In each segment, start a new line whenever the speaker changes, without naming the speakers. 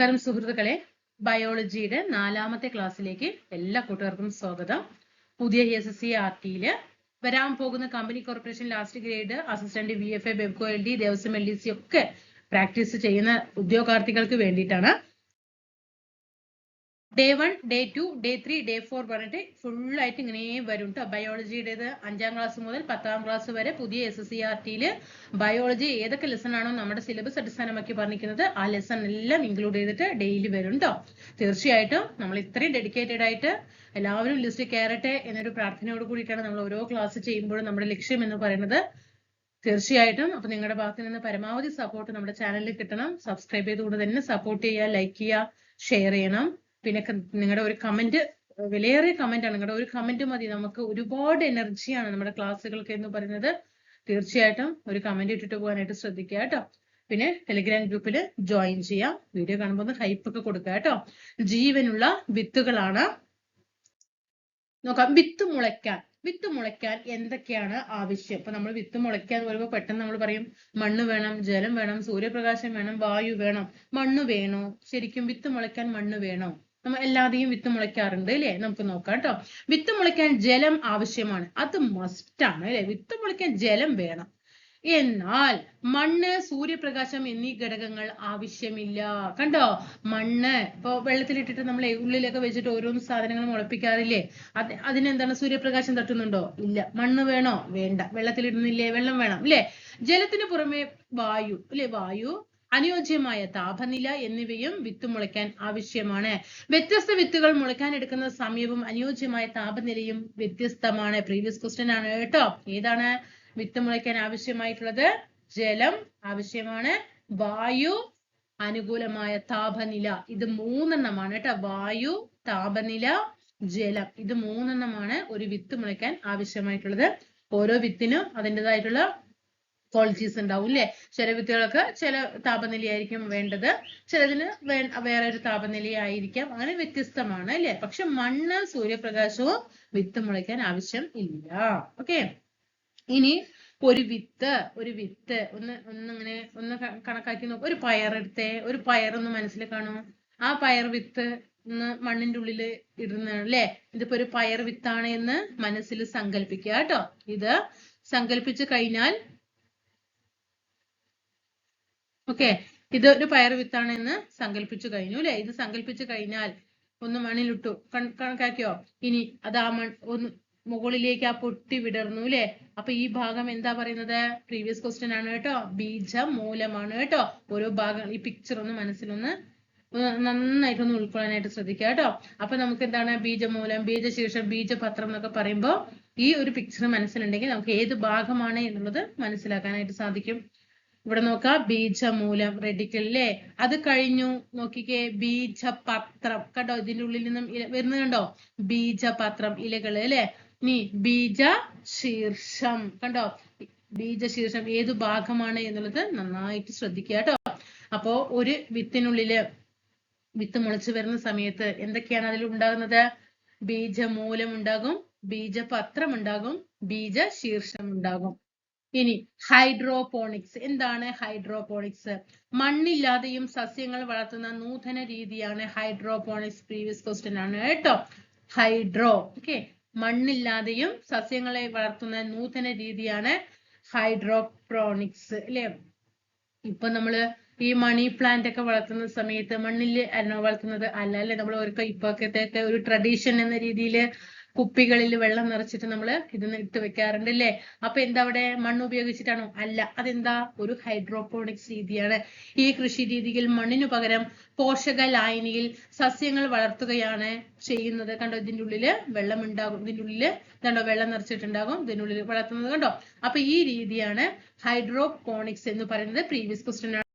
നമസ്കാരം സുഹൃത്തുക്കളെ. ബയോളജിയുടെ നാലാമത്തെ ക്ലാസ്സിലേക്ക് എല്ലാ കൂട്ടുകാർക്കും സ്വാഗതം. പുതിയ എസ് എസ് സി ആർ ടിയിൽ വരാൻ പോകുന്ന company corporation last grade assistant V F A Bevco L D Devaswom L D C ഒക്കെ പ്രാക്ടീസ് ചെയ്യുന്ന ഉദ്യോഗാർത്ഥികൾക്ക് വേണ്ടിയിട്ടാണ് day one day two day three day four പറഞ്ഞിട്ട് ഫുൾ ആയിട്ട് ഇങ്ങനെ വരും കേട്ടോ ബയോളജിയുടേത് അഞ്ചാം ക്ലാസ് മുതൽ പത്താം ക്ലാസ് വരെ പുതിയ എസ് എസ് സി ആർ ടിയിൽ ബയോളജി ഏതൊക്കെ ലെസൺ ആണോ നമ്മുടെ സിലബസ് അടിസ്ഥാനമാക്കി പറഞ്ഞിരിക്കുന്നത് ആ ലെസൺ എല്ലാം ഇൻക്ലൂഡ് ചെയ്തിട്ട് ഡെയിലി വരും കേട്ടോ തീർച്ചയായിട്ടും നമ്മൾ ഇത്രയും ഡെഡിക്കേറ്റഡ് ആയിട്ട് എല്ലാവരും ലിസ്റ്റ് കയറട്ടെ എന്നൊരു പ്രാർത്ഥനയോട് കൂടിയിട്ടാണ് നമ്മൾ ഓരോ ക്ലാസ് ചെയ്യുമ്പോഴും നമ്മുടെ ലക്ഷ്യം എന്ന് പറയുന്നത്. തീർച്ചയായിട്ടും അപ്പൊ നിങ്ങളുടെ ഭാഗത്ത് നിന്ന് പരമാവധി സപ്പോർട്ട് നമ്മുടെ ചാനലിൽ കിട്ടണം. സബ്സ്ക്രൈബ് ചെയ്തുകൊണ്ട് തന്നെ സപ്പോർട്ട് ചെയ്യുക ലൈക്ക് ചെയ്യുക ഷെയർ ചെയ്യണം. പിന്നെ നിങ്ങളുടെ ഒരു കമന്റ് വിലയേറിയ കമന്റ് ആണ്. നിങ്ങളുടെ ഒരു കമന്റ് മതി. നമുക്ക് ഒരുപാട് എനർജിയാണ് നമ്മുടെ ക്ലാസ്സുകൾക്ക് എന്ന് പറയുന്നത്. തീർച്ചയായിട്ടും ഒരു കമന്റ് ഇട്ടിട്ട് പോകാനായിട്ട് ശ്രദ്ധിക്കുക കേട്ടോ. പിന്നെ ടെലിഗ്രാം ഗ്രൂപ്പിൽ ജോയിൻ ചെയ്യാം. വീഡിയോ കാണുമ്പോൾ ഒന്ന് ഹൈപ്പ് ഒക്കെ കൊടുക്കുക കേട്ടോ. ജീവനുള്ള വിത്തുകളാണ്. നോക്കാം. വിത്ത് മുളയ്ക്കാൻ. വിത്ത് മുളയ്ക്കാൻ എന്തൊക്കെയാണ് ആവശ്യം? അപ്പൊ നമ്മൾ വിത്ത് മുളയ്ക്കാൻ പറയുമ്പോൾ പെട്ടെന്ന് നമ്മൾ പറയും മണ്ണ് വേണം ജലം വേണം സൂര്യപ്രകാശം വേണം വായു വേണം. മണ്ണ് വേണോ? ശരിക്കും വിത്ത് മുളയ്ക്കാൻ മണ്ണ് വേണോ? നമ്മൾ എല്ലാതെയും വിത്ത് മുളയ്ക്കാറുണ്ട് അല്ലേ? നമുക്ക് നോക്കാം കേട്ടോ. വിത്ത് മുളയ്ക്കാൻ ജലം ആവശ്യമാണ്. അത് മസ്റ്റ് ആണ് അല്ലെ? വിത്ത് മുളയ്ക്കാൻ ജലം വേണം. എന്നാൽ മണ്ണ് സൂര്യപ്രകാശം എന്നീ ഘടകങ്ങൾ ആവശ്യമില്ല. കണ്ടോ? മണ്ണ്. ഇപ്പൊ വെള്ളത്തിലിട്ടിട്ട് നമ്മൾ ഉള്ളിലൊക്കെ വെച്ചിട്ട് ഓരോന്ന് സാധനങ്ങൾ മുളപ്പിക്കാറില്ലേ? അത് അതിനെന്താണ്? സൂര്യപ്രകാശം തട്ടുന്നുണ്ടോ? ഇല്ല. മണ്ണ് വേണോ? വേണ്ട. വെള്ളത്തിലിടുന്നില്ലേ? വെള്ളം വേണം അല്ലേ? ജലത്തിന് പുറമെ വായു. അല്ലെ? വായു അനുയോജ്യമായ താപനില എന്നിവയും വിത്ത് മുളയ്ക്കാൻ ആവശ്യമാണ്. വ്യത്യസ്ത വിത്തുകൾ മുളയ്ക്കാൻ എടുക്കുന്ന സമയവും അനുയോജ്യമായ താപനിലയും വ്യത്യസ്തമാണ്. പ്രീവിയസ് ക്വസ്റ്റ്യൻ ആണ് കേട്ടോ. ഏതാണ് വിത്ത് മുളയ്ക്കാൻ ആവശ്യമായിട്ടുള്ളത്? ജലം ആവശ്യമാണ്. വായു അനുകൂലമായ താപനില. ഇത് മൂന്നെണ്ണമാണ് കേട്ടോ. വായു താപനില ജലം. ഇത് മൂന്നെണ്ണമാണ് ഒരു വിത്ത് മുളയ്ക്കാൻ ആവശ്യമായിട്ടുള്ളത്. ഓരോ വിത്തിനും അതിന്റെതായിട്ടുള്ള ക്വാളിറ്റീസ് ഉണ്ടാവും അല്ലേ ചില വിത്തുകൾക്ക് ചില താപനിലയായിരിക്കും വേണ്ടത്. ചിലതിന് വേറെ ഒരു താപനിലയായിരിക്കാം. അങ്ങനെ വ്യത്യസ്തമാണ് അല്ലേ? പക്ഷെ മണ്ണ് സൂര്യപ്രകാശവും വിത്ത് മുളയ്ക്കാൻ ആവശ്യം ഇല്ല. ഓക്കെ? ഇനി ഒരു വിത്ത് ഒരു വിത്ത് ഒന്ന് ഒന്ന് ഇങ്ങനെ ഒന്ന് കണക്കാക്കി നോക്കും. ഒരു പയറെടുത്തേ ഒരു പയറൊന്ന് മനസ്സിൽ കാണും. ആ പയർ വിത്ത് ഒന്ന് മണ്ണിന്റെ ഉള്ളിൽ ഇടുന്നതാണ് അല്ലെ? ഇതിപ്പോ ഒരു പയർ വിത്താണ് എന്ന് മനസ്സിൽ സങ്കല്പിക്കുക കേട്ടോ. ഇത് സങ്കല്പിച്ചു കഴിഞ്ഞാൽ ഓക്കെ. ഇത് ഒരു പയർ വിത്താണ് എന്ന് സങ്കല്പിച്ചു കഴിഞ്ഞു അല്ലെ? ഇത് സങ്കല്പിച്ചു കഴിഞ്ഞാൽ ഒന്ന് മണ്ണിലിട്ടു. കണക്കാക്കിയോ? ഇനി അത് ആ മൺ ഒന്ന് മുകളിലേക്ക് ആ പൊട്ടി വിടർന്നു അല്ലെ? അപ്പൊ ഈ ഭാഗം എന്താ പറയുന്നത്? പ്രീവിയസ് ക്വസ്റ്റ്യൻ ആണ് കേട്ടോ. ബീജ മൂലമാണ് കേട്ടോ. ഓരോ ഭാഗം ഈ പിക്ചർ ഒന്ന് മനസ്സിലൊന്ന് നന്നായിട്ടൊന്ന് ഉൾക്കൊള്ളാനായിട്ട് ശ്രദ്ധിക്കുക കേട്ടോ. അപ്പൊ നമുക്ക് എന്താണ് ബീജമൂലം ബീജശീർഷം ബീജപത്രം എന്നൊക്കെ പറയുമ്പോൾ ഈ ഒരു പിക്ചർ മനസ്സിലുണ്ടെങ്കിൽ നമുക്ക് ഏത് ഭാഗമാണ് എന്നുള്ളത് മനസ്സിലാക്കാനായിട്ട് സാധിക്കും. ഇവിടെ നോക്കാം ബീജമൂലം റെഡിക്കൽ അല്ലേ അത് കഴിഞ്ഞു നോക്കിക്കേ ബീജപത്രം. കണ്ടോ ഇതിന്റെ ഉള്ളിൽ നിന്നും വരുന്നത് കണ്ടോ? ബീജപത്രം ഇലകൾ അല്ലെ നീ ബീജ ശീർഷം കണ്ടോ? ബീജശീർഷം ഏതു ഭാഗമാണ് എന്നുള്ളത് നന്നായിട്ട് ശ്രദ്ധിക്കുക കേട്ടോ. അപ്പോ ഒരു വിത്തിനുള്ളിൽ വിത്ത് മുളച്ചു വരുന്ന സമയത്ത് എന്തൊക്കെയാണ് അതിൽ ഉണ്ടാകുന്നത്? ബീജമൂലം ഉണ്ടാകും ബീജപത്രം ഉണ്ടാകും ബീജ ശീർഷം ഉണ്ടാകും. ഇനി ഹൈഡ്രോപോണിക്സ്. എന്താണ് ഹൈഡ്രോപോണിക്സ്? മണ്ണില്ലാതെയും സസ്യങ്ങൾ വളർത്തുന്ന നൂതന രീതിയാണ് ഹൈഡ്രോപോണിക്സ് പ്രീവിയസ് ക്വസ്റ്റ്യൻ ആണ് കേട്ടോ. ഹൈഡ്രോ ഓക്കെ മണ്ണില്ലാതെയും സസ്യങ്ങളെ വളർത്തുന്ന നൂതന രീതിയാണ് ഹൈഡ്രോപ്രോണിക്സ് അല്ലെ? ഇപ്പൊ നമ്മൾ ഈ മണി പ്ലാന്റ് ഒക്കെ വളർത്തുന്ന സമയത്ത് മണ്ണിൽ വളർത്തുന്നത്? അല്ല അല്ലെ? നമ്മൾ ഒരു ഇപ്പൊക്കത്തെ ഒരു ട്രഡീഷൻ എന്ന രീതിയിൽ കുപ്പികളിൽ വെള്ളം നിറച്ചിട്ട് നമ്മൾ ഇത് ഇട്ട് വെക്കാറുണ്ട് അല്ലേ അപ്പൊ എന്താ അവിടെ മണ്ണ് ഉപയോഗിച്ചിട്ടാണോ? അല്ല അതെന്താ? ഒരു ഹൈഡ്രോപോണിക്സ് രീതിയാണ്. ഈ കൃഷി രീതിയിൽ മണ്ണിനു പകരം പോഷക ലായനിയിൽ സസ്യങ്ങൾ വളർത്തുകയാണ് ചെയ്യുന്നത്. കണ്ടോ ഇതിന്റെ ഉള്ളിൽ വെള്ളം ഉണ്ടാകും ഇതിന്റെ ഉള്ളിൽ കണ്ടോ വെള്ളം നിറച്ചിട്ടുണ്ടാകും. ഇതിനുള്ളിൽ വളർത്തുന്നത് കണ്ടോ? അപ്പൊ ഈ രീതിയാണ് ഹൈഡ്രോപോണിക്സ് എന്ന് പറയുന്നത് പ്രീവിയസ് ആണ്.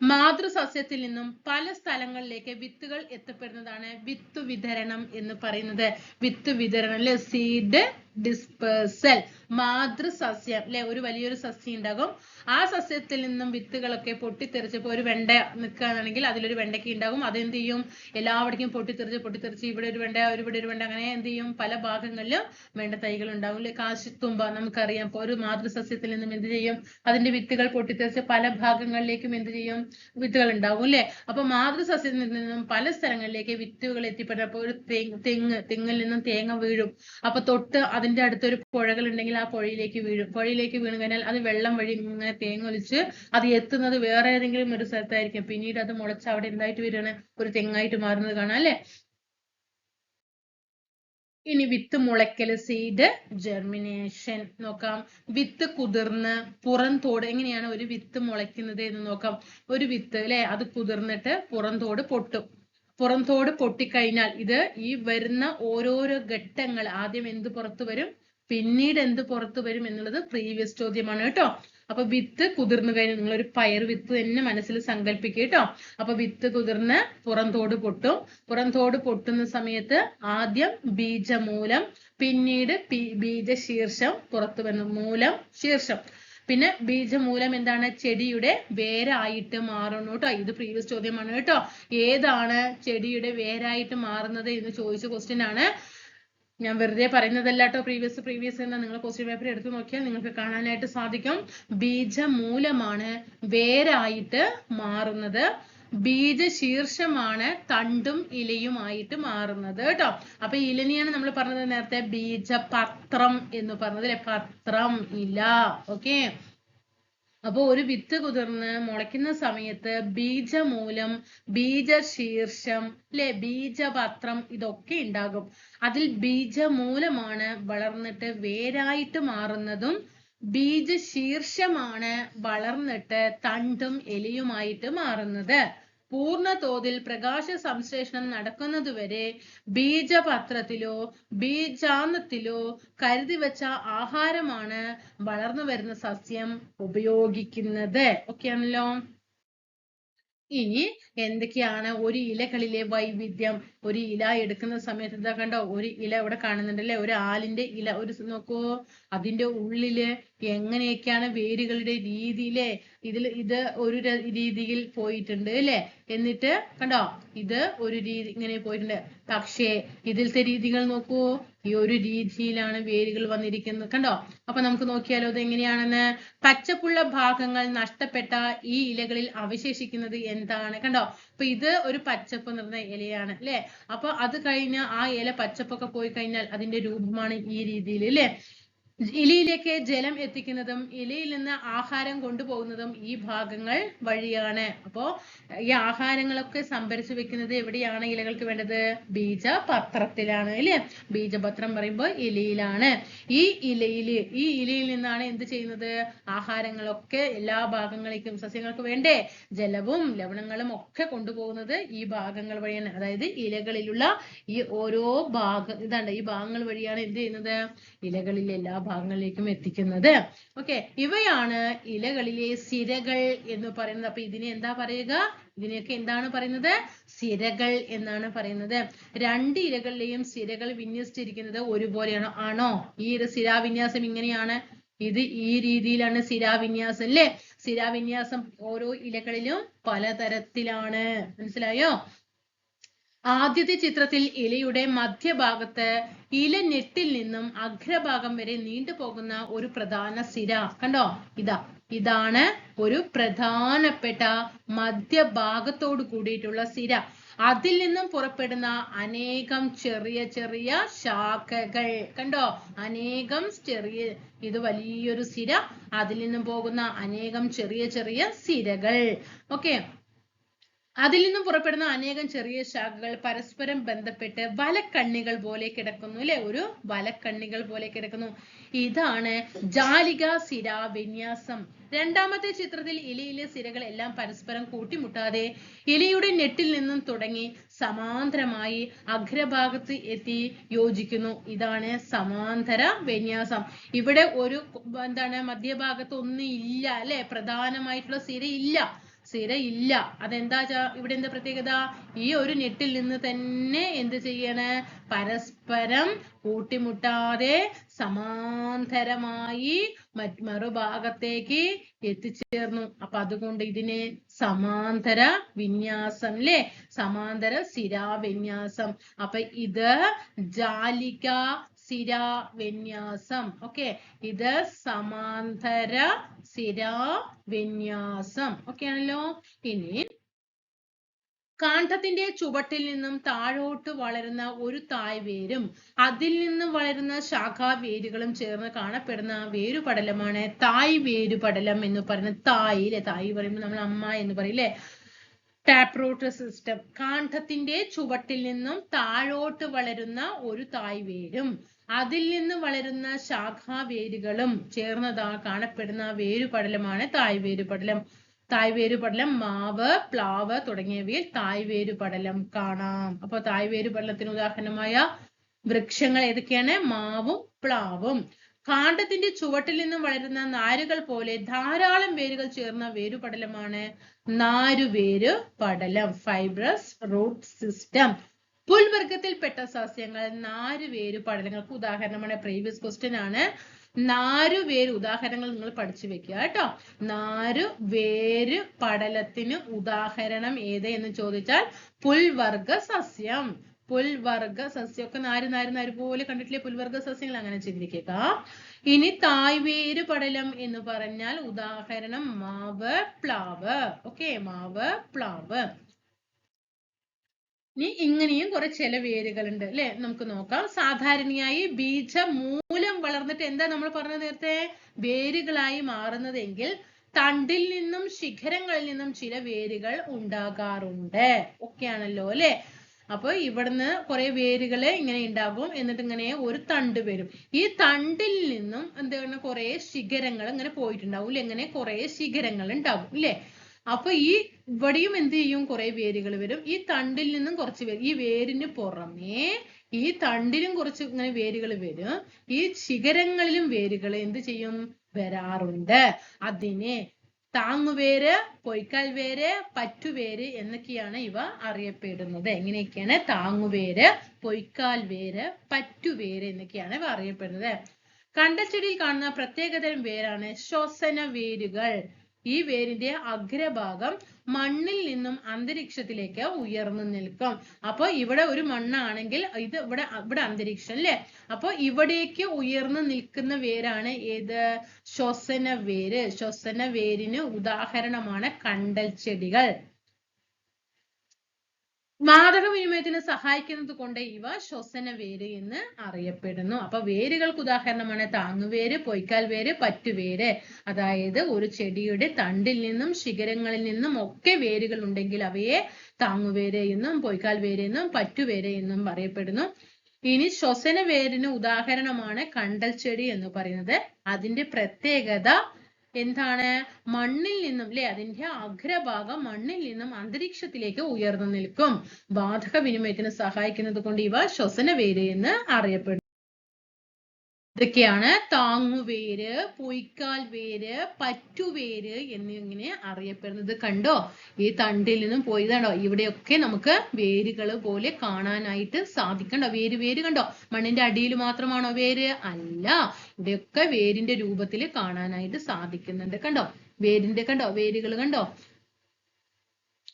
മാതൃസസ്യത്തിൽ നിന്നും പല സ്ഥലങ്ങളിലേക്ക് വിത്തുകൾ എത്തപ്പെടുന്നതാണ് വിത്ത് വിതരണം എന്ന് പറയുന്നത്. വിത്ത് വിതരണം അല്ലെ സീഡ് ഡിസ്പേഴ്സൽ മാതൃസസ്യം അല്ലെ? ഒരു വലിയൊരു സസ്യം ഉണ്ടാകും. ആ സസ്യത്തിൽ നിന്നും വിത്തുകളൊക്കെ പൊട്ടിത്തെറിച്ചപ്പോൾ ഒരു വെണ്ട നിൽക്കുകയാണെങ്കിൽ അതിലൊരു വെണ്ടയ്ക്ക ഉണ്ടാകും. അതെന്ത് ചെയ്യും? എല്ലാവിടേക്കും പൊട്ടിത്തെറിച്ച് പൊട്ടിത്തെറിച്ച് ഇവിടെ ഒരു വെണ്ട ഇവിടെ ഒരു വെണ്ട അങ്ങനെ എന്ത് ചെയ്യും? പല ഭാഗങ്ങളിലും വെണ്ട തൈകൾ ഉണ്ടാകും അല്ലെ? കാശിത്തുമ്പ നമുക്കറിയാം. ഇപ്പൊ ഒരു മാതൃസസ്യത്തിൽ നിന്നും എന്ത് ചെയ്യും? അതിന്റെ വിത്തുകൾ പൊട്ടിത്തെറിച്ച് പല ഭാഗങ്ങളിലേക്കും എന്ത് ചെയ്യും? വിത്തുകൾ ഉണ്ടാകും അല്ലെ? അപ്പൊ മാതൃസസ്യത്തിൽ നിന്നും പല സ്ഥലങ്ങളിലേക്ക് വിത്തുകൾ എത്തിപ്പെട്ടപ്പോൾ ഒരു തെങ്ങ് തെങ്ങ് തെങ്ങിൽ നിന്നും തേങ്ങ വീഴും. അപ്പൊ തൊട്ട് അതിന്റെ അടുത്തൊരു പുഴകൾ ഉണ്ടെങ്കിൽ ആ പുഴയിലേക്ക് വീഴും പുഴയിലേക്ക് വീണു കഴിഞ്ഞാൽ അത് വെള്ളം വഴി ഇങ്ങനെ തേങ്ങൊലിച്ച് അത് എത്തുന്നത് വേറെ ഏതെങ്കിലും ഒരു സ്ഥലത്തായിരിക്കും. പിന്നീട് അത് മുളച്ച് അവിടെ എന്തായിട്ട് വരികയാണ്? ഒരു തെങ്ങായിട്ട് മാറുന്നത് കാണാം അല്ലെ? ഇനി വിത്ത് മുളയ്ക്കൽ സീഡ് ജെർമിനേഷൻ നോക്കാം. വിത്ത് കുതിർന്ന് പുറം തോട് എങ്ങനെയാണ് ഒരു വിത്ത് മുളയ്ക്കുന്നത് എന്ന് നോക്കാം. ഒരു വിത്ത് അല്ലെ? അത് കുതിർന്നിട്ട് പുറം തോട് പൊട്ടും. പുറംതോട് പൊട്ടിക്കഴിഞ്ഞാൽ ഇത് ഈ വരുന്ന ഓരോരോ ഘട്ടങ്ങൾ ആദ്യം എന്ത് പുറത്തു വരും? പിന്നീട് എന്ത് പുറത്തു വരും എന്നുള്ളത് പ്രീവിയസ് ചോദ്യമാണ് കേട്ടോ. അപ്പൊ വിത്ത് കുതിർന്നു കഴിഞ്ഞാൽ നിങ്ങൾ ഒരു പയർ വിത്ത് തന്നെ മനസ്സിൽ സങ്കല്പിക്കുക കേട്ടോ. അപ്പൊ വിത്ത് കുതിർന്ന് പുറംതോട് പൊട്ടും. പുറംതോട് പൊട്ടുന്ന സമയത്ത് ആദ്യം ബീജമൂലം പിന്നീട് ബീജശീർഷം പുറത്തു വരുന്നു മൂലം ശീർഷം. പിന്നെ ബീജമൂലം എന്താണ്? ചെടിയുടെ വേരായിട്ട് മാറുന്നു കേട്ടോ ഇത് പ്രീവിയസ് ചോദ്യമാണ് കേട്ടോ ഏതാണ് ചെടിയുടെ വേരായിട്ട് മാറുന്നത് എന്ന് ചോദിച്ച ക്വസ്റ്റ്യൻ ആണ്. ഞാൻ വെറുതെ പറയുന്നതല്ല കേട്ടോ പ്രീവിയസ് പ്രീവിയസ് എന്ന് നിങ്ങൾ ക്വസ്റ്റ്യൻ പേപ്പർ എടുത്തു നോക്കിയാൽ നിങ്ങൾക്ക് കാണാനായിട്ട് സാധിക്കും. ബീജമൂലമാണ് വേരായിട്ട് മാറുന്നത്. ബീജശീർഷമാണ് തണ്ടും ഇലയുമായിട്ട് മാറുന്നത് കേട്ടോ. അപ്പൊ ഇലനെയാണ് നമ്മൾ പറഞ്ഞത് നേരത്തെ ബീജപത്രം എന്ന് പറഞ്ഞത് അല്ലെ? പത്രം ഇല ഓക്കെ. അപ്പൊ ഒരു വിത്ത് കുതിർന്ന് മുളയ്ക്കുന്ന സമയത്ത് ബീജമൂലം ബീജശീർഷം അല്ലെ? ബീജപത്രം ഇതൊക്കെ ഉണ്ടാകും. അതിൽ ബീജമൂലമാണ് വളർന്നിട്ട് വേരായിട്ട് മാറുന്നതും ബീജശീർഷമാണ് വളർന്നിട്ട് തണ്ടും എലിയുമായിട്ട് മാറുന്നത്. പൂർണ തോതിൽ പ്രകാശ സംശ്ലേഷണം നടക്കുന്നതുവരെ ബീജപത്രത്തിലോ ബീജാന്തത്തിലോ കരുതി വെച്ച ആഹാരമാണ് വളർന്നു വരുന്ന സസ്യം ഉപയോഗിക്കുന്നത്. ഓക്കെ ആണല്ലോ? ഇനി എന്തൊക്കെയാണ് ഒരു ഇലകളിലെ വൈവിധ്യം? ഒരു ഇല എടുക്കുന്ന സമയത്ത് എന്താ കണ്ടോ? ഒരു ഇല ഇവിടെ കാണുന്നുണ്ടല്ലേ? ഒരു ആലിന്റെ ഇല. ഒരു നോക്കൂ. അതിന്റെ ഉള്ളിൽ എങ്ങനെയൊക്കെയാണ് വേരുകളുടെ രീതിയിലെ ഇതിൽ ഇത് ഒരു രീതിയിൽ പോയിട്ടുണ്ട് അല്ലെ? എന്നിട്ട് കണ്ടോ? ഇത് ഒരു രീതി ഇങ്ങനെ പോയിട്ടുണ്ട്. പക്ഷേ ഇതിലത്തെ രീതികൾ നോക്കൂ. ഈ ഒരു രീതിയിലാണ് വേരുകൾ വന്നിരിക്കുന്നത്. കണ്ടോ? അപ്പൊ നമുക്ക് നോക്കിയാലോ ഇത് എങ്ങനെയാണെന്ന്? പച്ചപ്പുള്ള ഭാഗങ്ങൾ നഷ്ടപ്പെട്ട ഈ ഇലകളിൽ അവശേഷിക്കുന്നത് എന്താണ്? കണ്ടോ? അപ്പൊ ഇത് ഒരു പച്ചപ്പ് നിറഞ്ഞ ഇലയാണ് അല്ലെ? അപ്പൊ അത് കഴിഞ്ഞ് ആ ഇല പച്ചപ്പൊക്കെ പോയി കഴിഞ്ഞാൽ അതിന്റെ രൂപമാണ് ഈ രീതിയിൽ അല്ലെ? ഇലയിലേക്ക് ജലം എത്തിക്കുന്നതും ഇലയിൽ നിന്ന് ആഹാരം കൊണ്ടുപോകുന്നതും ഈ ഭാഗങ്ങൾ വഴിയാണ്. അപ്പോ ഈ ആഹാരങ്ങളൊക്കെ സംഭരിച്ചു വെക്കുന്നത് എവിടെയാണ് ഇലകൾക്ക് വേണ്ടത്? ബീജപത്രത്തിലാണ് അല്ലേ? ബീജപത്രം പറയുമ്പോൾ ഇലയിലാണ്. ഈ ഇലയിൽ ഈ ഇലയിൽ നിന്നാണ് എന്ത് ചെയ്യുന്നത്? ആഹാരങ്ങളൊക്കെ എല്ലാ ഭാഗങ്ങളിലേക്കും സസ്യങ്ങൾക്ക് വേണ്ടേ? ജലവും ലവണങ്ങളും ഒക്കെ കൊണ്ടുപോകുന്നത് ഈ ഭാഗങ്ങൾ വഴിയാണ്. അതായത് ഇലകളിലുള്ള ഈ ഓരോ ഭാഗം ഇതാണ്ട് ഈ ഭാഗങ്ങൾ വഴിയാണ് എന്ത് ചെയ്യുന്നത്? ഇലകളിലെ എല്ലാ ഭാഗങ്ങളിലേക്കും എത്തിക്കുന്നത്. ഓക്കെ ഇവയാണ് ഇലകളിലെ സിരകൾ എന്ന് പറയുന്നത്. അപ്പൊ ഇതിനെ എന്താ പറയുക? ഇതിനെയൊക്കെ എന്താണ് പറയുന്നത്? സിരകൾ എന്നാണ് പറയുന്നത്. രണ്ട് ഇലകളിലെയും സിരകൾ വിന്യസിച്ചിരിക്കുന്നത് ഒരുപോലെയാണ്. ആണോ? ഈ ഒരു സിരാവിന്യാസം ഇങ്ങനെയാണ്. ഇത് ഈ രീതിയിലാണ് സിരാവിന്യാസം അല്ലേ? സിരാവിന്യാസം ഓരോ ഇലകളിലും പലതരത്തിലാണ്. മനസ്സിലായോ? ആദ്യത്തെ ചിത്രത്തിൽ ഇലയുടെ മധ്യഭാഗത്ത് ഇല നെറ്റിൽ നിന്നും അഗ്രഭാഗം വരെ നീണ്ടു പോകുന്ന ഒരു പ്രധാന സിര. കണ്ടോ? ഇതാ. ഇതാണ് ഒരു പ്രധാനപ്പെട്ട മധ്യഭാഗത്തോട് കൂടിയിട്ടുള്ള സിര. അതിൽ നിന്നും പുറപ്പെടുന്ന അനേകം ചെറിയ ചെറിയ ശാഖകൾ. കണ്ടോ? അനേകം ചെറിയ ഇത് വലിയൊരു സിര. അതിൽ നിന്നും പോകുന്ന അനേകം ചെറിയ ചെറിയ സിരകൾ. ഓക്കെ. അതിൽ നിന്നും പുറപ്പെടുന്ന അനേകം ചെറിയ ശാഖകൾ പരസ്പരം ബന്ധപ്പെട്ട് വലക്കണ്ണികൾ പോലെ കിടക്കുന്നു അല്ലെ? ഒരു വലക്കണ്ണികൾ പോലെ കിടക്കുന്നു. ഇതാണ് ജാലിക സിര വിന്യാസം. രണ്ടാമത്തെ ചിത്രത്തിൽ ഇലയിലെ സിരകൾ എല്ലാം പരസ്പരം കൂട്ടിമുട്ടാതെ ഇലയുടെ നെറ്റിൽ നിന്നും തുടങ്ങി സമാന്തരമായി അഗ്രഭാഗത്ത് എത്തി യോജിക്കുന്നു. ഇതാണ് സമാന്തര വിന്യാസം. ഇവിടെ ഒരു എന്താണ് മധ്യഭാഗത്ത് ഒന്നും ഇല്ല അല്ലെ? പ്രധാനമായിട്ടുള്ള സിര ഇല്ല. സിര ഇല്ല അതെന്താ ഇവിടെ എന്താ പ്രത്യേകത? ഈ ഒരു ഞെട്ടിൽ നിന്ന് തന്നെ എന്ത് ചെയ്യണ്? പരസ്പരം കൂട്ടിമുട്ടാതെ സമാന്തരമായി മറുഭാഗത്തേക്ക് എത്തിച്ചേർന്നു. അപ്പൊ അതുകൊണ്ട് ഇതിനെ സമാന്തര വിന്യാസം അല്ലേ സമാന്തര സ്ഥിരാവിന്യാസം. അപ്പൊ ഇത് ജാലിക സിരാ വിന്യാസം ഓക്കെ ഇത് സമാന്തര സിരാ വിന്യാസം ഓക്കെ ആണല്ലോ? ഇനി കാണ്ഡത്തിന്റെ ചുവട്ടിൽ നിന്നും താഴോട്ട് വളരുന്ന ഒരു തായ് വേരും അതിൽ നിന്ന് വളരുന്ന ശാഖാ വേരുകളും ചേർന്ന് കാണപ്പെടുന്ന വേരുപടലമാണ് തായ് വേരുപടലം എന്ന് പറയുന്നത്. തായ് അല്ലെ തായ് പറയുമ്പോൾ നമ്മൾ അമ്മ എന്ന് പറയില്ലേ ടാപ്പ് റൂട്ട് സിസ്റ്റം കാണ്ഡത്തിന്റെ ചുവട്ടിൽ നിന്നും താഴോട്ട് വളരുന്ന ഒരു തായ് വേരും. അതിൽ നിന്ന് വളരുന്ന ശാഖാവേരുകളും ചേർന്നതാ കാണപ്പെടുന്ന വേരുപടലമാണ് തായ് വേരുപടലം. തായ് വേരുപടലം മാവ് പ്ലാവ് തുടങ്ങിയവയിൽ തായ് വേരുപടലം കാണാം. അപ്പൊ തായ് വേരുപടലത്തിന് ഉദാഹരണമായ വൃക്ഷങ്ങൾ ഏതൊക്കെയാണ്? മാവും പ്ലാവും. കാണ്ഡത്തിന്റെ ചുവട്ടിൽ നിന്നും വളരുന്ന നാരുകൾ പോലെ ധാരാളം വേരുകൾ ചേർന്ന വേരുപടലമാണ് നാരുവേര് പടലം ഫൈബ്രസ് റൂട്ട് സിസ്റ്റം പുൽവർഗത്തിൽപ്പെട്ട സസ്യങ്ങൾ നാരുവേര് പടലങ്ങൾക്ക് ഉദാഹരണമാണ്. പ്രീവിയസ് ക്വസ്റ്റ്യൻ ആണ്. നാരുവേര് ഉദാഹരണങ്ങൾ നിങ്ങൾ പഠിച്ചു വെക്കുക കേട്ടോ. നാരുവേര് പടലത്തിന് ഉദാഹരണം ഏത് എന്ന് ചോദിച്ചാൽ പുൽവർഗ സസ്യം. പുൽവർഗ സസ്യമൊക്കെ നാര് നാര് നാര് പോലെ കണ്ടിട്ടില്ലേ? പുൽവർഗ സസ്യങ്ങൾ അങ്ങനെ ചിന്തിക്കുക ഇനി തായ്വേര് പടലം എന്ന് പറഞ്ഞാൽ ഉദാഹരണം മാവ് പ്ലാവ്. ഓക്കെ മാവ് പ്ലാവ്. ഇനി ഇങ്ങനെയും കുറെ ചില വേരുകളുണ്ട് അല്ലെ? നമുക്ക് നോക്കാം. സാധാരണയായി ബീജ മൂലം വളർന്നിട്ട് എന്താ നമ്മൾ പറഞ്ഞത് നേരത്തെ? വേരുകളായി മാറുന്നതെങ്കിൽ തണ്ടിൽ നിന്നും ശിഖരങ്ങളിൽ നിന്നും ചില വേരുകൾ ഉണ്ടാകാറുണ്ട്. ഒക്കെയാണല്ലോ അല്ലെ? അപ്പൊ ഇവിടുന്ന് കുറെ വേരുകൾ ഇങ്ങനെ ഉണ്ടാകും എന്നിട്ട് ഇങ്ങനെ ഒരു തണ്ട് വരും. ഈ തണ്ടിൽ നിന്നും എന്താണ് കുറെ ശിഖരങ്ങൾ ഇങ്ങനെ പോയിട്ടുണ്ടാവും ഇല്ലേ? ഇങ്ങനെ കുറെ ശിഖരങ്ങൾ ഉണ്ടാകും ഇല്ലേ? അപ്പൊ ഈ ഇവിടെയും എന്ത് ചെയ്യും? കുറെ വേരുകൾ വരും. ഈ തണ്ടിൽ നിന്നും കുറച്ച് വേര് ഈ വേരിന് പുറമേ ഈ തണ്ടിലും കുറച്ച് ഇങ്ങനെ വേരുകൾ വരും. ഈ ശിഖരങ്ങളിലും വേരുകൾ എന്ത് ചെയ്യും? വരാറുണ്ട്. അതിനെ താങ്ങുവേര് പൊയ്ക്കാൽ വേര് പറ്റുവേര് എന്നൊക്കെയാണ് ഇവ അറിയപ്പെടുന്നത്. എങ്ങനെയൊക്കെയാണ്? താങ്ങുവേര് പൊയ്ക്കാൽ വേര് പറ്റുവേര് എന്നൊക്കെയാണ് ഇവ അറിയപ്പെടുന്നത്. കണ്ടച്ചെടിയിൽ കാണുന്ന പ്രത്യേകതരം വേരാണ് ശ്വസന വേരുകൾ. ഈ വേരിന്റെ അഗ്രഭാഗം മണ്ണിൽ നിന്നും അന്തരീക്ഷത്തിലേക്ക് ഉയർന്നു നിൽക്കും. അപ്പൊ ഇവിടെ ഒരു മണ്ണാണെങ്കിൽ ഇത് ഇവിടെ ഇവിടെ അന്തരീക്ഷം അല്ലേ? അപ്പൊ ഇവിടേക്ക് ഉയർന്നു നിൽക്കുന്ന വേരാണ് ഏത്? ശ്വസന വേര്. ശ്വസന വേരിന് ഉദാഹരണമാണ് കണ്ടൽ ചെടികൾ. മാതക വിനിമയത്തിന് സഹായിക്കുന്നത് കൊണ്ട് ഇവ ശ്വസന വേര് എന്ന് അറിയപ്പെടുന്നു. അപ്പൊ വേരുകൾക്ക് ഉദാഹരണമാണ് താങ്ങുവേര് പൊയ്ക്കാൽ വേര് പറ്റുവേര്. അതായത് ഒരു ചെടിയുടെ തണ്ടിൽ നിന്നും ശിഖരങ്ങളിൽ നിന്നും ഒക്കെ വേരുകൾ ഉണ്ടെങ്കിൽ അവയെ താങ്ങുവേര് എന്നും പൊയ്ക്കാൽ വേര് എന്നും പറ്റുവേര് എന്നും പറയപ്പെടുന്നു. ഇനി ശ്വസന വേരിന് ഉദാഹരണമാണ് കണ്ടൽ ചെടി എന്ന് പറയുന്നത്. അതിന്റെ പ്രത്യേകത എന്താണ്? മണ്ണിൽ നിന്നും അല്ലെ അതിന്റെ അഗ്രഭാഗം മണ്ണിൽ നിന്നും അന്തരീക്ഷത്തിലേക്ക് ഉയർന്നു നിൽക്കും. ബാധക വിനിമയത്തിന് സഹായിക്കുന്നത് കൊണ്ട് ഇവ ശ്വസന വേര് എന്ന് അറിയപ്പെടുന്നു. ഇതൊക്കെയാണ്. താങ്ങുവേര് പൊയ്ക്കാൽ വേര് പറ്റുവേര് എന്നിങ്ങനെ അറിയപ്പെടുന്നത്. കണ്ടോ? ഈ തണ്ടിൽ നിന്നും പോയതാണോ ഇവിടെയൊക്കെ നമുക്ക് വേരുകൾ പോലെ കാണാനായിട്ട് സാധിക്കണ്ടോ വേര് വേര് കണ്ടോ? മണ്ണിന്റെ അടിയിൽ മാത്രമാണോ വേര്? അല്ല. ഇവിടെയൊക്കെ വേരിന്റെ രൂപത്തിൽ കാണാനായിട്ട് സാധിക്കുന്നുണ്ട് കണ്ടോ? വേരിന്റെ കണ്ടോ? വേരുകൾ കണ്ടോ?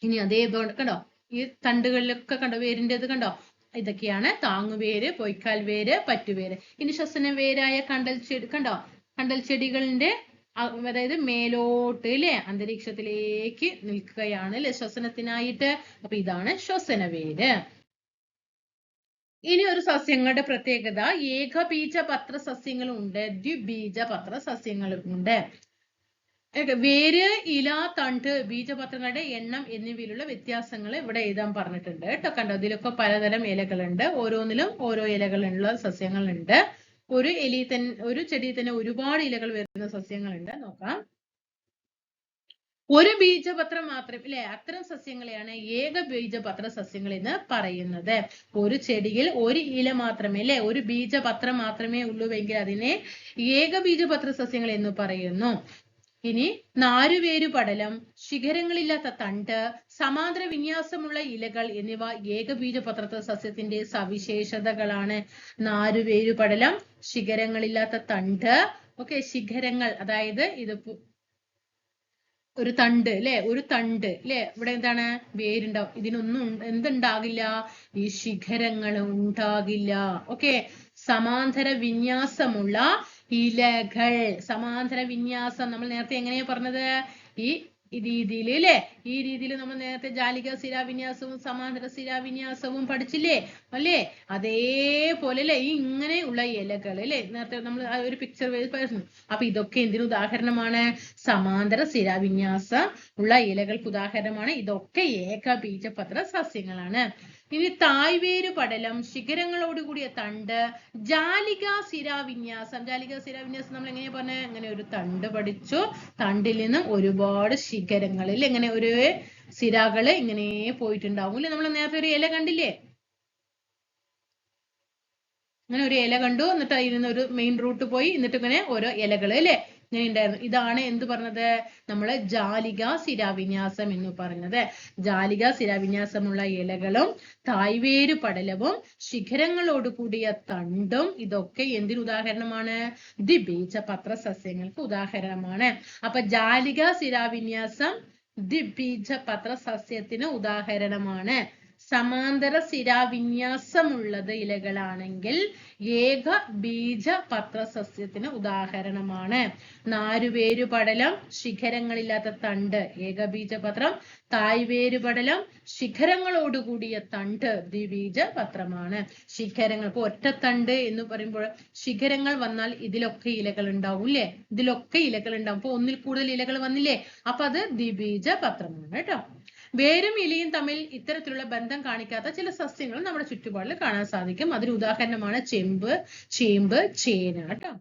ഇനി അതേ കണ്ടോ? ഈ തണ്ടുകളിലൊക്കെ കണ്ടോ? വേരിന്റെത് കണ്ടോ? ഇതൊക്കെയാണ് താങ്ങുവേര് പൊയ്ക്കാൽ വേര് പറ്റുവേര്. ഇനി ശ്വസന വേരായ കണ്ടൽ ചെടി കണ്ടോ? കണ്ടൽ ചെടികളുടെ അതായത് മേലോട്ട് അല്ലെ അന്തരീക്ഷത്തിലേക്ക് നിൽക്കുകയാണ് അല്ലെ ശ്വസനത്തിനായിട്ട്. അപ്പൊ ഇതാണ് ശ്വസന വേര് ഇനി ഒരു സസ്യങ്ങളുടെ പ്രത്യേകത. ഏകബീജപത്ര സസ്യങ്ങളുണ്ട് ദ്വിബീജപത്ര സസ്യങ്ങളുമുണ്ട് ഏക- വേര് ഇല തണ്ട് ബീജപത്രങ്ങളുടെ എണ്ണം എന്നിവയിലുള്ള വ്യത്യാസങ്ങൾ ഇവിടെ എഴുതാൻ പറഞ്ഞിട്ടുണ്ട് കേട്ടോ. കണ്ടോ? ഇതിലൊക്കെ പലതരം ഇലകളുണ്ട്. ഓരോന്നിലും ഓരോ ഇലകളുള്ള സസ്യങ്ങളുണ്ട്. ഒരു എലി തന്നെ ഒരു ചെടിയിൽ തന്നെ ഒരുപാട് ഇലകൾ വരുന്ന സസ്യങ്ങളുണ്ട്. നോക്കാം. ഒരു ബീജപത്രം മാത്രം ഇല്ലേ? അത്തരം സസ്യങ്ങളെയാണ് ഏക ബീജപത്ര സസ്യങ്ങൾ എന്ന് പറയുന്നത്. ഒരു ചെടിയിൽ ഒരു ഇല മാത്രമേ അല്ലെ ഒരു ബീജപത്രം മാത്രമേ ഉള്ളൂവെങ്കിൽ അതിനെ ഏക ബീജപത്ര സസ്യങ്ങൾ എന്ന് പറയുന്നു. ഇനി നാരുവേരു പടലം ശിഖരങ്ങളില്ലാത്ത തണ്ട് സമാന്തര വിന്യാസമുള്ള ഇലകൾ എന്നിവ ഏകബീജപത്ര സസ്യത്തിന്റെ സവിശേഷതകളാണ്. നാരുവേരു പടലം ശിഖരങ്ങളില്ലാത്ത തണ്ട് ഓക്കെ ശിഖരങ്ങൾ. അതായത് ഇത് ഒരു തണ്ട് അല്ലെ ഒരു തണ്ട് അല്ലെ ഇവിടെ എന്താണ്? വേരുണ്ടാവും. ഇതിനൊന്നും എന്തുണ്ടാകില്ല? ഈ ശിഖരങ്ങൾ ഉണ്ടാകില്ല. ഓക്കെ സമാന്തര വിന്യാസമുള്ള ഇലകൾ സമാന്തര വിന്യാസം. നമ്മൾ നേരത്തെ എങ്ങനെയാ പറഞ്ഞത്? ഈ രീതിയിൽ അല്ലേ ഈ രീതിയിൽ നമ്മൾ നേരത്തെ ജാലിക ശിരാവിന്യാസവും സമാന്തര ശിരാവിന്യാസവും പഠിച്ചില്ലേ? അല്ലേ? അതേപോലെ അല്ലെ ഈ ഇങ്ങനെയുള്ള ഇലകൾ അല്ലെ നേരത്തെ നമ്മൾ ഒരു പിക്ചർ പറഞ്ഞു. അപ്പൊ ഇതൊക്കെ എന്തിനു ഉദാഹരണമാണ്? സമാന്തര സ്ഥിരാവിന്യാസം ഉള്ള ഇലകൾക്ക് ഉദാഹരണമാണ്. ഇതൊക്കെ ഏകബീജപത്ര സസ്യങ്ങളാണ് ഇനി തായ്വേര് പടലം ശിഖരങ്ങളോടുകൂടിയ തണ്ട് ജാലിക സിരാവിന്യാസം ജാലിക സിരാവിന്യാസം നമ്മൾ എങ്ങനെയാ പറഞ്ഞ? ഇങ്ങനെ ഒരു തണ്ട് പഠിച്ചു. തണ്ടിൽ നിന്ന് ഒരുപാട് ശിഖരങ്ങളിൽ ഇങ്ങനെ ഒരു സിരാകൾ ഇങ്ങനെ പോയിട്ടുണ്ടാവും. അല്ലെ നമ്മൾ നേരത്തെ ഒരു ഇല കണ്ടില്ലേ? അങ്ങനെ ഒരു ഇല കണ്ടു. എന്നിട്ട് അതിൽ നിന്ന് ഒരു മെയിൻ റൂട്ട് പോയി. എന്നിട്ട് ഇങ്ങനെ ഓരോ ഇലകൾ അല്ലെ ഇങ്ങനെ ഉണ്ടായിരുന്നു ഇതാണ് എന്ത് പറഞ്ഞത്? നമ്മൾ ജാലിക ശിരാവിന്യാസം എന്ന് പറഞ്ഞത്. ജാലിക ശിരാവിന്യാസമുള്ള ഇലകളും തായ്വേര് പടലവും ശിഖരങ്ങളോട് കൂടിയ തണ്ടും ഇതൊക്കെ എന്തിന് ഉദാഹരണമാണ്? ദ്വിബീജപത്ര സസ്യങ്ങൾക്ക് ഉദാഹരണമാണ്. അപ്പൊ ജാലിക ശിരാവിന്യാസം ദ്വിബീജപത്ര സസ്യത്തിന് ഉദാഹരണമാണ്. സമാന്തര സ്ഥിരാവിന്യാസമുള്ളത് ഇലകളാണെങ്കിൽ ഏക ബീജ പത്രസസ്യത്തിന് ഉദാഹരണമാണ്. നാരുവേരു പടലം ശിഖരങ്ങളില്ലാത്ത തണ്ട് ഏകബീജപത്രം തായ്വേരു പടലം ശിഖരങ്ങളോടുകൂടിയ തണ്ട് ദ്വിബീജ പത്രമാണ് ശിഖരങ്ങൾ ഇപ്പൊ ഒറ്റത്തണ്ട് എന്ന് പറയുമ്പോൾ ശിഖരങ്ങൾ വന്നാൽ ഇതിലൊക്കെ ഇലകൾ ഉണ്ടാവും ഇല്ലേ? ഇതിലൊക്കെ ഇലകൾ ഉണ്ടാവും. അപ്പൊ ഒന്നിൽ കൂടുതൽ ഇലകൾ വന്നില്ലേ? അപ്പൊ അത് ദ്വിബീജ പത്രമാണ് കേട്ടോ. വേരും ഇലയും തമ്മിൽ ഇത്തരത്തിലുള്ള ബന്ധം കാണിക്കാത്ത ചില സസ്യങ്ങൾ നമ്മുടെ ചുറ്റുപാടിൽ കാണാൻ സാധിക്കും. അതിന് ഉദാഹരണമാണ് ചെമ്പ് ചേമ്പ് ചേന കേട്ടോ.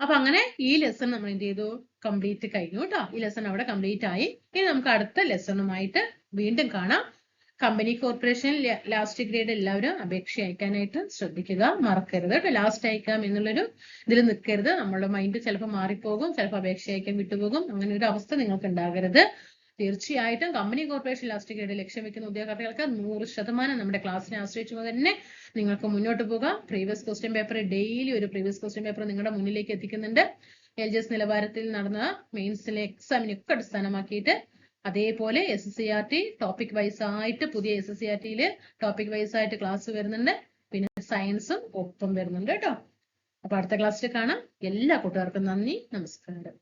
അപ്പൊ അങ്ങനെ ഈ ലെസൺ നമ്മൾ എന്ത് ചെയ്തു? കംപ്ലീറ്റ് കഴിഞ്ഞു കേട്ടോ. ഈ ലെസൺ അവിടെ കംപ്ലീറ്റ് ആയി. ഇനി നമുക്ക് അടുത്ത ലെസണുമായിട്ട് വീണ്ടും കാണാം. കമ്പനി കോർപ്പറേഷൻ ലാസ്റ്റ് ഗ്രേഡ് എല്ലാവരും അപേക്ഷ അയക്കാനായിട്ട് ശ്രദ്ധിക്കുക. മറക്കരുത് കേട്ടോ. ലാസ്റ്റ് അയക്കാം എന്നുള്ളൊരു ഇതിൽ നിൽക്കരുത്. നമ്മളുടെ മൈൻഡ് ചിലപ്പോൾ മാറിപ്പോകും. ചിലപ്പോൾ അപേക്ഷ അയക്കാൻ വിട്ടുപോകും. അങ്ങനെ ഒരു അവസ്ഥ നിങ്ങൾക്ക് ഉണ്ടാകരുത് തീർച്ചയായിട്ടും കമ്പനി കോർപ്പറേഷൻ ലാസ്റ്റ് ഗ്രേഡ് ലക്ഷ്യം വെക്കുന്ന ഉദ്യോഗാർത്ഥികൾക്ക് നൂറ് ശതമാനം നമ്മുടെ ക്ലാസ്സിനെ ആശ്രയിച്ചു തന്നെ നിങ്ങൾക്ക് മുന്നോട്ട് പോകാം. പ്രീവിയസ് ക്വസ്റ്റ്യൻ പേപ്പർ ഡെയിലി ഒരു പ്രീവിയസ് ക്വസ്റ്റ്യൻ പേപ്പർ നിങ്ങളുടെ മുന്നിലേക്ക് എത്തിക്കുന്നുണ്ട്. എൽ ജി എസ് നിലവാരത്തിൽ നടന്ന മെയിൻസിലെ എക്സാമിനൊക്കെ അടിസ്ഥാനമാക്കിയിട്ട് അതേപോലെ S C R T topic wise ആയിട്ട് പുതിയ എസ് സി ആർ ടിയിൽ ടോപ്പിക് വൈസ് ആയിട്ട് ക്ലാസ് വരുന്നുണ്ട്. പിന്നെ സയൻസും ഒപ്പം വരുന്നുണ്ട് കേട്ടോ. അപ്പൊ അടുത്ത ക്ലാസ്സിൽ കാണാം. എല്ലാ കൂട്ടുകാർക്കും നന്ദി. നമസ്കാരം.